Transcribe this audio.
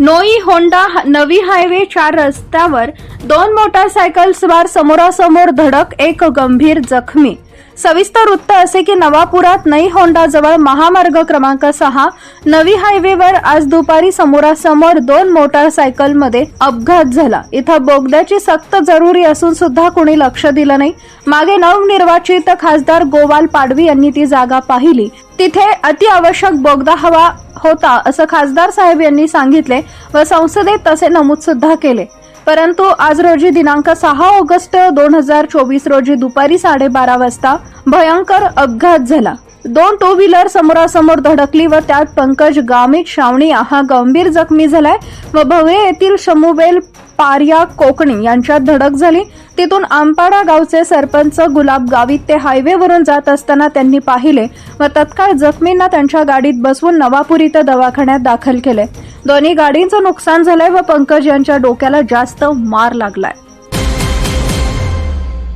नोई होंडा ह- नवी हायवे चार रस्त्यावर दोन मोटारसायकल स्वार समोरासमोर धडक एक गंभीर जखमी. सविस्तर वृत्त असे की नवापुरात नई होंडाजवळ महामार्ग क्रमांक सहा नवी हायवेवर आज दुपारी समोरासमोर दोन मोटारसायकलमध्ये अपघात झाला. इथं बोगद्याची सक्त जरुरी असून सुद्धा कुणी लक्ष दिलं नाही. मागे नवनिर्वाचित खासदार गोवाल पाडवी यांनी ती जागा पाहिली. तिथे अतिआवश्यक बोगदा हवा होता असं खासदार साहेब यांनी सांगितले व संसदेत तसे नमूद सुद्धा केले. परंतु आज रोजी दिनांक सहा ऑगस्ट दोन हजार चोवीस रोजी दुपारी साडेबारा वाजता भयंकर अपघात झाला. दोन टू व्हीलर समोरासमोर धडकली व त्यात पंकज गामित शावणी हा गंभीर जखमी झालाय व भवे येथील शमुबेल पार्या कोकणी यांच्यात धडक झाली. तिथून आंबाडा गावचे सरपंच गुलाब गावित ते हायवेवरून जात असताना त्यांनी पाहिले. व तत्काळ जखमींना त्यांच्या गाडीत बसवून नवापूर इथं दवाखान्यात दाखल केले. दोन्ही गाडींचं नुकसान झालंय व पंकज यांच्या डोक्याला जास्त मार लागलाय.